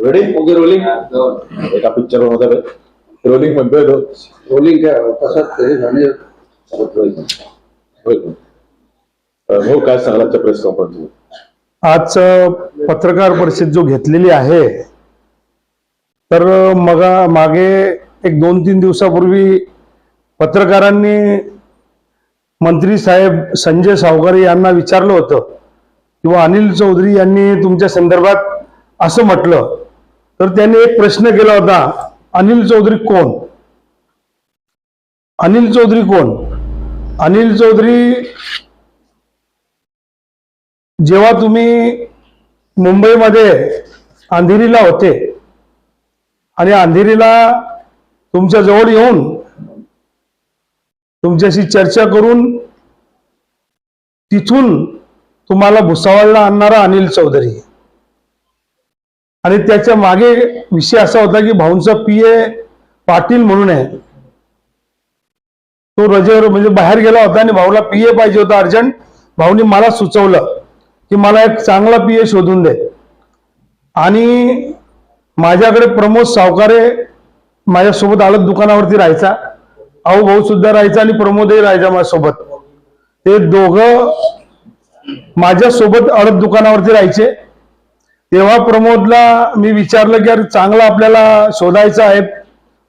Ready okay rolling एका पिक्चरमध्ये rolling म्हणतोय तो रोलिंग तसंच भाऊ काय सांगाल आजच्या प्रेस कॉन्फरन्स आज पत्रकार परिषद जो घेतलेली आहे तर मगा मागे एक दोन तीन दिवसापूर्वी पत्रकारांनी मंत्री साहेब संजय सावकारे यांना विचारलं होतं किंवा अनिल चौधरी यांनी तुमच्या संदर्भात असं म्हटलं तर त्यांनी एक प्रश्न केला होता अनिल चौधरी कोण? अनिल चौधरी कोण? अनिल चौधरी जेव्हा तुम्ही मुंबईमध्ये अंधेरीला होते आणि अंधेरीला तुमच्या जवळ येऊन तुमच्याशी चर्चा करून तिथून तुम्हाला भुसावळला आणणारा अनिल चौधरी. आणि त्याच्यामागे विषय असा होता की भाऊंचा पी ए पाटील म्हणून आहे. तो रजेवर म्हणजे बाहेर गेला होता आणि भाऊला पी ए पाहिजे होता अर्जंट. भाऊनी मला सुचवलं की मला एक चांगला पी ए शोधून दे. आणि माझ्याकडे प्रमोद सावकारे माझ्यासोबत आलं दुकानावरती राहायचा. आऊ भाऊ सुद्धा राहायचा आणि प्रमोदही राहायचा माझ्यासोबत. ते दोघं माझ्यासोबत अडत दुकानावरती राहायचे. तेव्हा प्रमोदला मी विचारलं की अरे चांगला आपल्याला शोधायचं आहे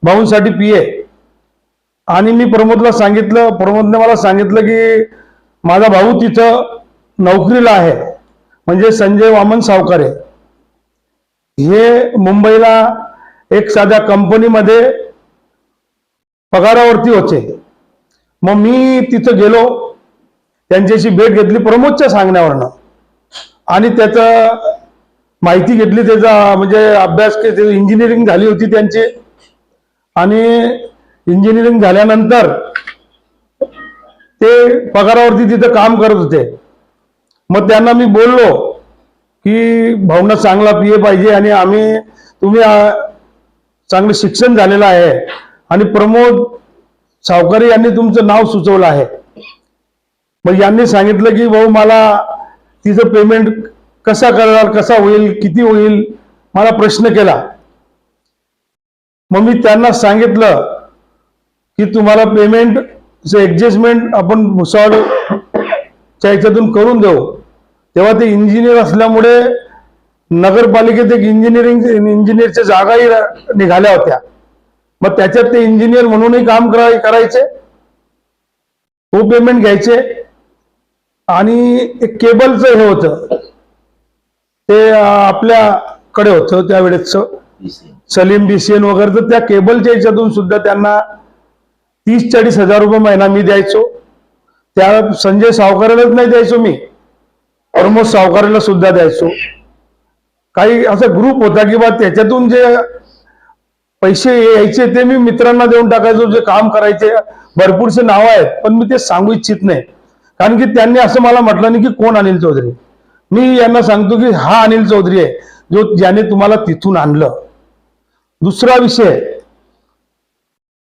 भाऊंसाठी पी ए. आणि मी प्रमोदला सांगितलं प्रमोदने मला सांगितलं की माझा भाऊ तिथं नोकरीला आहे म्हणजे संजय वामन सावकारे. हे मुंबईला एक साध्या कंपनीमध्ये पगारावरती होते. मग मी तिथं गेलो त्यांच्याशी भेट घेतली प्रमोदच्या सांगण्यावरनं. आणि त्याचं माहिती घेतली त्याचा म्हणजे अभ्यास इंजिनिअरिंग झाली होती त्यांची. आणि इंजिनिअरिंग झाल्यानंतर ते पगारावरती तिथं काम करत होते. मग त्यांना मी बोललो की भावना चांगला पी ए पाहिजे आणि आम्ही तुम्ही चांगलं शिक्षण झालेलं आहे आणि प्रमोद सावकारी यांनी तुमचं नाव सुचवलं आहे. मग यांनी सांगितलं की भाऊ मला तिचं पेमेंट कसा करणार कसा होईल किती होईल मला प्रश्न केला. मग मी त्यांना सांगितलं की तुम्हाला पेमेंट ऍडजस्टमेंट आपण भुसावळच्या याच्यातून करून देऊ. तेव्हा ते इंजिनियर असल्यामुळे नगरपालिकेत एक इंजिनिअरिंग इंजिनियरच्या जागाही निघाल्या होत्या. मग त्याच्यात ते इंजिनियर म्हणूनही काम करायचे. तो पेमेंट घ्यायचे. आणि एक केबलचं हे होतं. ते आपल्याकडे होतं त्यावेळेसचं. सलीम बीसीएन वगैरे तर त्या केबलच्या याच्यातून सुद्धा त्यांना तीस चाळीस हजार रुपये महिना मी द्यायचो. त्या संजय सावकारालाच नाही द्यायचो मी. प्रमोद सावकाराला सुद्धा द्यायचो. काही असा ग्रुप होता की बा त्याच्यातून जे पैसे यायचे ते मी मित्रांना देऊन टाकायचो जे काम करायचे. भरपूरसे नाव आहेत पण मी ते सांगू इच्छित नाही. कारण की त्यांनी असं मला म्हटलं नाही की कोण अनिल चौधरी. मी यांना सांगतो की हा अनिल चौधरी आहे जो ज्याने तुम्हाला तिथून आणलं. दुसरा विषय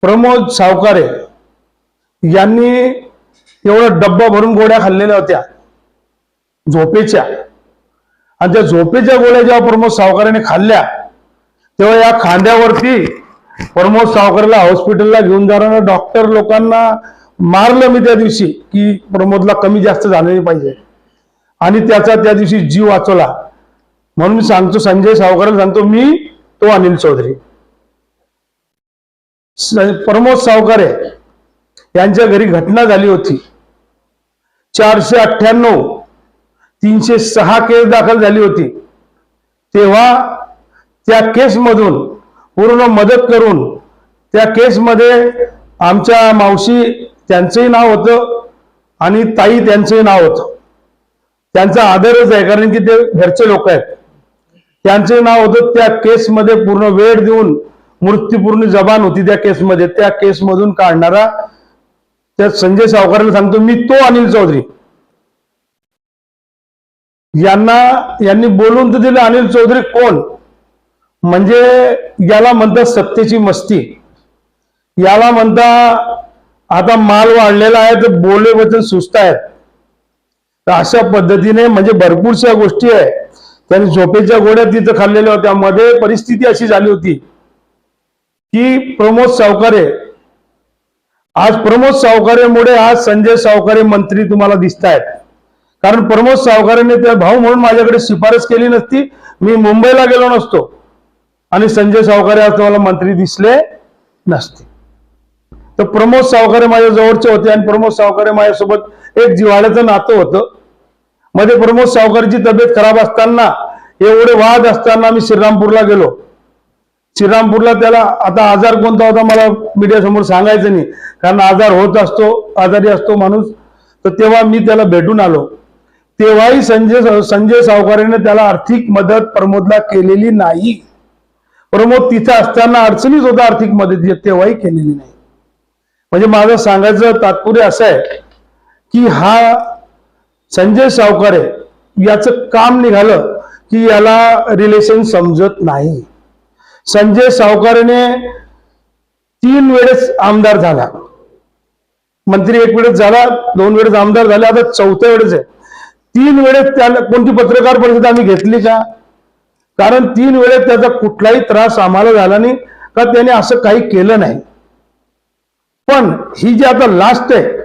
प्रमोद सावकारे यांनी एवढा डब्बा भरून गोळ्या खाल्लेल्या होत्या झोपेच्या. आणि त्या झोपेच्या गोळ्या जेव्हा प्रमोद सावकाराने खाल्ल्या तेव्हा या खांद्यावरती प्रमोद सावकाराला हॉस्पिटलला घेऊन जाताना डॉक्टर लोकांना मारलं मी त्या दिवशी की प्रमोदला कमी जास्त झालेली पाहिजे. आणि त्याचा त्या दिवशी जीव वाचवला. म्हणून सांगतो संजय सावकाराला सांगतो मी तो अनिल चौधरी. प्रमोद सावकारे यांच्या घरी घटना झाली होती. चारशे अठ्ठ्याण्णव तीनशे सहा केस दाखल झाली होती. तेव्हा त्या केसमधून पूर्ण मदत करून त्या केसमध्ये आमच्या मावशी त्यांचंही नाव होतं आणि ताई त्यांचंही नाव होतं. त्यांचा आदरच आहे कारण की ते घरचे लोक आहेत. त्यांचे नाव होतं त्या केसमध्ये पूर्ण वेळ देऊन मृत्यूपूर्ण जबान होती त्या केसमध्ये. त्या केसमधून काढणारा त्या संजय सावकाराला सांगतो मी तो अनिल चौधरी. यांना यांनी बोलून तर दिलं अनिल चौधरी कोण? म्हणजे याला म्हणतात सत्तेची मस्ती. याला म्हणता आता माल वाढलेला आहे तर बोले वचन सुस्त आहेत. तर अशा पद्धतीने म्हणजे भरपूरशा गोष्टी आहे. त्यांनी झोपेच्या गोड्या तिथं खाल्लेल्या होत्या. मध्ये परिस्थिती अशी झाली होती की प्रमोद सावकारे आज प्रमोद सावकारेमुळे आज संजय सावकारे मंत्री तुम्हाला दिसत आहेत कारण प्रमोद सावकारेने त्या भाऊ म्हणून माझ्याकडे शिफारस केली नसती. मी मुंबईला गेलो नसतो. आणि संजय सावकारे आज तुम्हाला मंत्री दिसले नसते. तर प्रमोद सावकारे माझ्या जवळचे होते आणि प्रमोद सावकारे माझ्यासोबत एक जिव्हाळ्याचं नातं होतं. मध्ये प्रमोद सावकारेची तब्येत खराब असताना एवढे वाद असताना मी श्रीरामपूरला गेलो. श्रीरामपूरला त्याला आता आजार कोणता होता मला मीडिया समोर सांगायचं नाही. कारण आजार होत असतो आजारी असतो माणूस. तर तेव्हा मी त्याला भेटून आलो. तेव्हाही संजय संजय सावकारेने त्याला आर्थिक मदत प्रमोदला केलेली नाही. प्रमोद तिथे असताना अडचणीच होता आर्थिक मदत तेव्हाही केलेली नाही. म्हणजे माझं सांगायचं तात्पर्य असं आहे की हा संजय सावकारे याचं काम निघालं की याला रिलेशन समजत नाही. संजय सावकारेने तीन वेळेस आमदार झाला. मंत्री एक वेळेस झाला दोन वेळेस आमदार झाले आता चौथ्या वेळेस आहे. तीन वेळेस त्याला कोणती पत्रकार परिषद आम्ही घेतली का? कारण तीन वेळेस त्याचा कुठलाही त्रास आम्हाला झाला नाही का त्याने असं काही केलं नाही. पण ही जी आता लास्ट आहे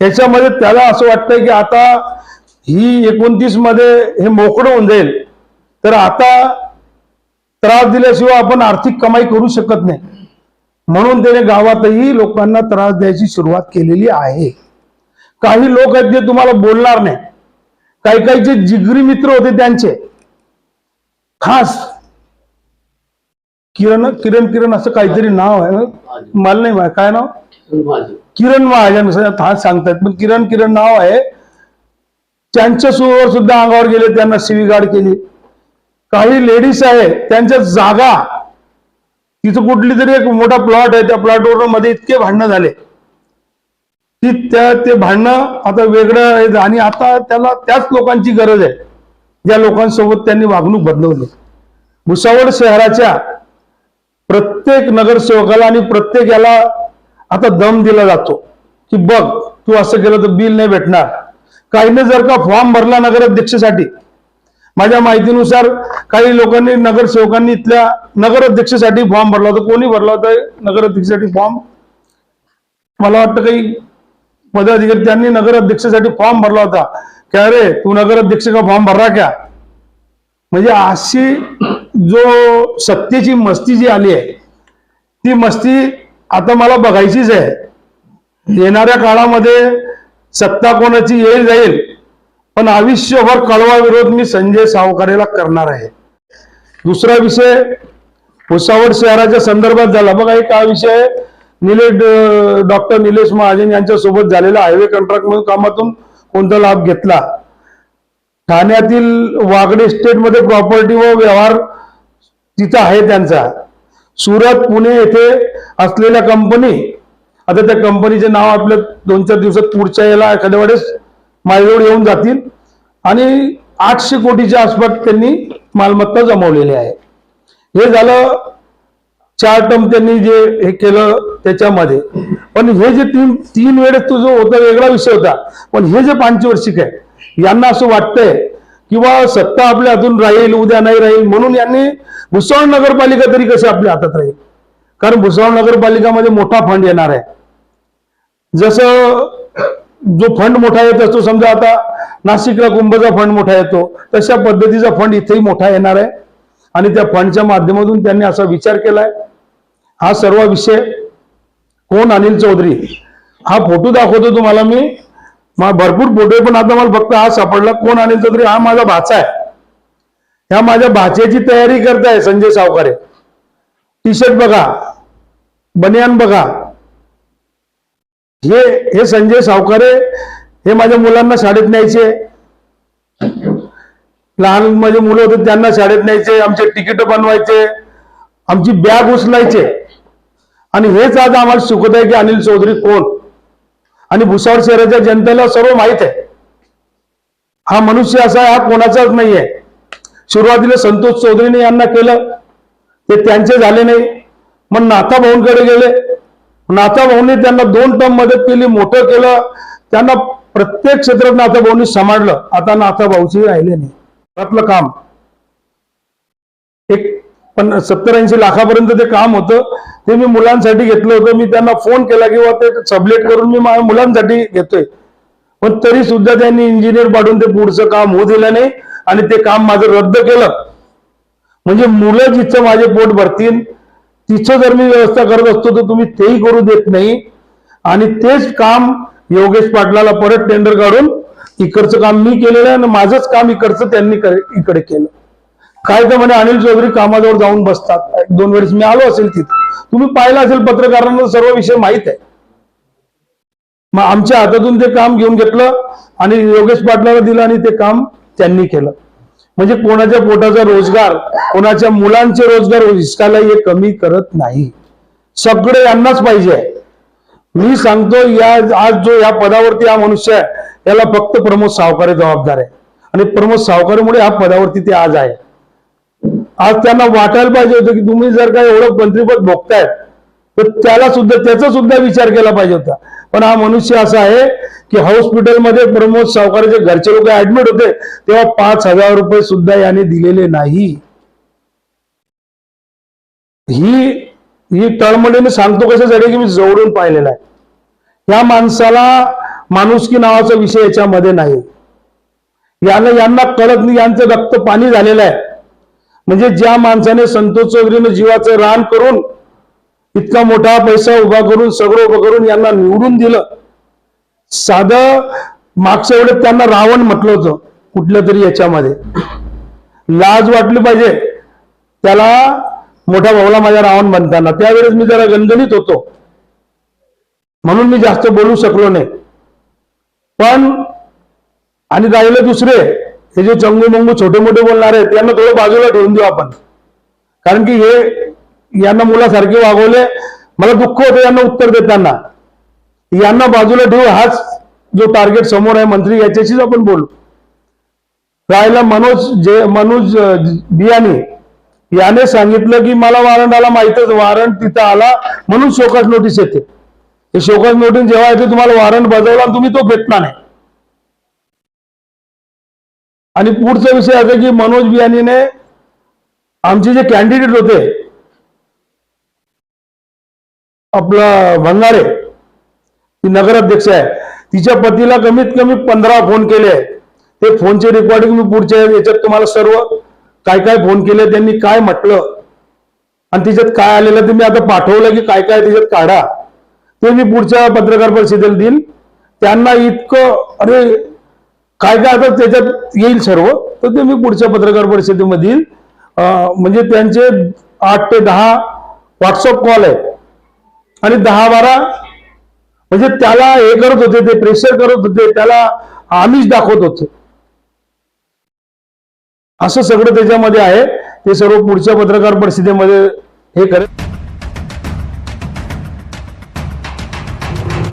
याच्यामध्ये त्याला असं वाटतंय की आता ही एकोणतीसमध्ये हे मोकळं होऊन जाईल. तर आता त्रास दिल्याशिवाय आपण आर्थिक कमाई करू शकत नाही. म्हणून त्याने गावातही लोकांना त्रास द्यायची सुरुवात केलेली आहे. काही लोक आहेत जे तुम्हाला बोलणार नाही. काही काही जे जिगरी मित्र होते त्यांचे. खास किरण किरण किरण असं काहीतरी नाव आहे. मला नाही. काय नाव? किरण महाजन. सांगतायत पण किरण किरण नाव आहे. त्यांच्या सुवर सुद्धा अंगावर गेले त्यांना शिवीगाड केली. काही लेडीज आहे त्यांच्या जागा तिथं कुठली तरी एक मोठा प्लॉट आहे त्या प्लॉटवर मध्ये इतके भांडणं झाले. की त्या ते भांडणं आता वेगळं आहे आणि आता त्याला त्याच लोकांची गरज आहे. ज्या लोकांसोबत त्यांनी वागणूक बदलवली. भुसावळ शहराच्या प्रत्येक नगरसेवकाला आणि प्रत्येक याला आता दम दिला जातो. की बघ तू असं केलं तर बिल नाही भेटणार. काहीने जर का फॉर्म भरला नगराध्यक्षासाठी माझ्या माहितीनुसार काही लोकांनी नगरसेवकांनी इथल्या नगराध्यक्षासाठी फॉर्म भरला होता. कोणी भरला होता नगराध्यक्षासाठी फॉर्म? मला वाटतं काही पदाधिकारी त्यांनी नगराध्यक्षासाठी फॉर्म भरला होता. की अरे तू नगराध्यक्ष का फॉर्म भरला क्या? म्हणजे अशी जो सत्तेची मस्ती जी आली आहे ती मस्ती आता मला बघायचीच आहे. येणाऱ्या काळामध्ये सत्ता कोणाची येईल जाईल पण आयुष्यभर कळवा विरोध मी संजय सावकारेला करणार आहे. दुसरा विषय भुसावळ शहराच्या संदर्भात झाला. बघा एक हा विषय निलेश डॉक्टर निलेश महाजन यांच्या सोबत झालेला. हायवे कॉन्ट्रॅक्ट कामातून कोणता लाभ घेतला? ठाण्यातील वागडे स्टेटमध्ये प्रॉपर्टी व व्यवहार तिथं आहे त्यांचा. सुरत पुणे येथे असलेल्या कंपनी आता त्या कंपनीचे नाव आपल्या दोन चार दिवसात पुढच्या याला एखाद्या वेळेस माझ्याजवळ येऊन जातील. आणि आठशे कोटीच्या आसपास त्यांनी मालमत्ता जमवलेली आहे. हे झालं चार टर्म त्यांनी जे हे केलं त्याच्यामध्ये. पण हे जे तीन तीन वेळेस तो जो होता वेगळा विषय होता. पण हे जे पांचवर्षिक आहे यांना असं वाटतंय किंवा सत्ता आपल्या हातून राहील उद्या नाही राहील म्हणून यांनी भुसावळ नगरपालिका तरी कशी आपल्या हातात राहील? कारण भुसावळ नगरपालिकामध्ये मोठा फंड येणार आहे. जसं जो फंड मोठा येत असतो समजा आता नाशिकला कुंभचा फंड मोठा येतो तशा पद्धतीचा फंड इथेही मोठा येणार आहे. आणि त्या फंडच्या माध्यमातून त्यांनी असा विचार केलाय. हा सर्व विषय कोण अनिल चौधरी? हा फोटो दाखवतो तुम्हाला मी. मा- भरपूर फोटो आहे पण आता मला फक्त हा सापडला. कोण अनिल चौधरी? हा माझा भाचा आहे. ह्या माझ्या भाच्याची तयारी करताय संजय सावकारे. टी शर्ट बघा. बनियान बघा. हे हे संजय सावकारे हे माझ्या मुलांना शाळेत न्यायचे. लहान माझे मुलं होते त्यांना शाळेत न्यायचे. आमचे तिकीट बनवायचे. आमची बॅग उचलायचे. आणि हेच आज आम्हाला शिकवत आहे की अनिल चौधरी कोण? आणि भुसावळ शहराच्या जनतेला सर्व माहीत आहे. हा मनुष्य असा हा कोणाचाच नाही आहे सुरुवातीला संतोष चौधरीने यांना केलं. ते त्यांचे झाले नाही. मग नाथा भाऊंकडे गेले. नाथा भाऊंनी त्यांना दोन टर्म मदत केली मोठं केलं. त्यांना प्रत्येक क्षेत्रात नाथा भाऊंनी सांभाळलं. आता नाथा भाऊची राहिले नाही. आपलं काम. एक पण सत्तर ऐंशी लाखापर्यंत ते काम होतं ते मी मुलांसाठी घेतलं होतं. मी त्यांना फोन केला किंवा ते सबलेट करून मी माझ्या मुलांसाठी घेतोय. पण तरी सुद्धा त्यांनी इंजिनियर पाठवून ते पुढचं काम होऊ दिलं नाही आणि ते काम माझं रद्द केलं. म्हणजे मुलं जिथं माझे पोट भरतील तिचं जर मी व्यवस्था करत असतो तर तुम्ही तेही करू देत नाही. आणि तेच काम योगेश पाटलाला परत टेंडर काढून इकडचं काम मी केलेलं आहे आणि माझंच काम इकडचं त्यांनी इकडे केलं. काय तर म्हणे अनिल चौधरी कामाजवळ जाऊन बसतात. एक दोन वेळेस मी आलो असेल तिथं. तुम्ही पाहिलं असेल पत्रकारांना सर्व विषय माहीत आहे. मग आमच्या हातातून ते काम घेऊन घेतलं आणि योगेश पाटलाला दिलं आणि ते काम त्यांनी केलं. म्हणजे कोणाच्या पोटाचा रोजगार कोणाच्या मुलांचे रोजगार हिसकायला हे कमी करत नाही. सगळे यांनाच पाहिजे. आहे मी सांगतो या आज जो या पदावरती हा मनुष्य आहे याला फक्त प्रमोद सावकारे जबाबदार आहे. आणि प्रमोद सावकारेमुळे हा पदावरती ते आज आहे. आज त्यांना वाटायला पाहिजे होतं की तुम्ही जर का एवढं मंत्रीपद भोगताय तर त्याला सुद्धा त्याचा सुद्धा विचार केला पाहिजे होता. पण हा मनुष्य असा आहे की हॉस्पिटलमध्ये प्रमोद सावकाराचे घरचे लोक ऍडमिट होते तेव्हा पाच हजार रुपये सुद्धा याने दिलेले नाही. ही ही तळमळीने सांगतो कशासाठी की मी जवळून पाहिलेला आहे. या माणसाला माणुसकी नावाचा विषय याच्यामध्ये नाही. याला यांना कळत नाही यांचं रक्त पाणी झालेलं आहे. म्हणजे ज्या माणसाने संतोष चौधरीनं जीवाचं रान करून इतका मोठा पैसा उभा करून सगळं उभं करून यांना निवडून दिलं. साधं मागच्या वेळेस त्यांना रावण म्हटलं होतं कुठल्या तरी याच्यामध्ये. लाज वाटली पाहिजे. त्याला मोठ्या भाऊला माझ्या रावण म्हणताना. त्यावेळेस मी जरा गणगणित होतो. म्हणून मी जास्त बोलू शकलो नाही. पण आणि राहिले दुसरे हे जे चंगू मंगू छोटे मोठे बोलणारे त्यांना थोडं बाजूला ठेवून देऊ आपण. कारण की हे यांना मुलासारखे वागवले. मला दुःख होतं यांना उत्तर देताना. यांना बाजूला ठेवू हाच जो टार्गेट समोर आहे मंत्री याच्याशीच आपण बोलू. राहिला मनोज जे मनोज बियाणे. याने सांगितलं की मला वारंट आला माहितच वॉरंट तिथं आला म्हणून शोकास नोटीस येते. हे शोकास नोटीस जेव्हा येते तुम्हाला वॉरंट बजावला आणि तुम्ही तो भेटला नाही. आणि पुढचा विषय असा की मनोज बियाणीने आमचे जे कॅन्डिडेट होते आपला भंगारे ती नगराध्यक्ष आहे. तिच्या पतीला कमीत कमी पंधरा फोन केले आहे ते फोनचे रेकॉर्डिंग मी पुढच्या याच्यात तुम्हाला सर्व काय काय फोन केले त्यांनी काय म्हटलं आणि तिच्यात काय आलेलं ते मी आता पाठवलं की काय काय त्याच्यात काढा. ते मी पुढच्या पत्रकार परिषदेला देईल त्यांना इतकं अरे काय काय आता त्याच्यात येईल सर्व तर ते मी पुढच्या पत्रकार परिषदेमधील म्हणजे त्यांचे आठ ते दहा व्हॉट्सअप कॉल आहेत. आणि दहा बारा म्हणजे त्याला हे करत होते ते प्रेशर करत होते त्याला आमिष दाखवत होते. असं सगळं त्याच्यामध्ये आहे. ते सर्व पुढच्या पत्रकार परिषदेमध्ये हे करेल.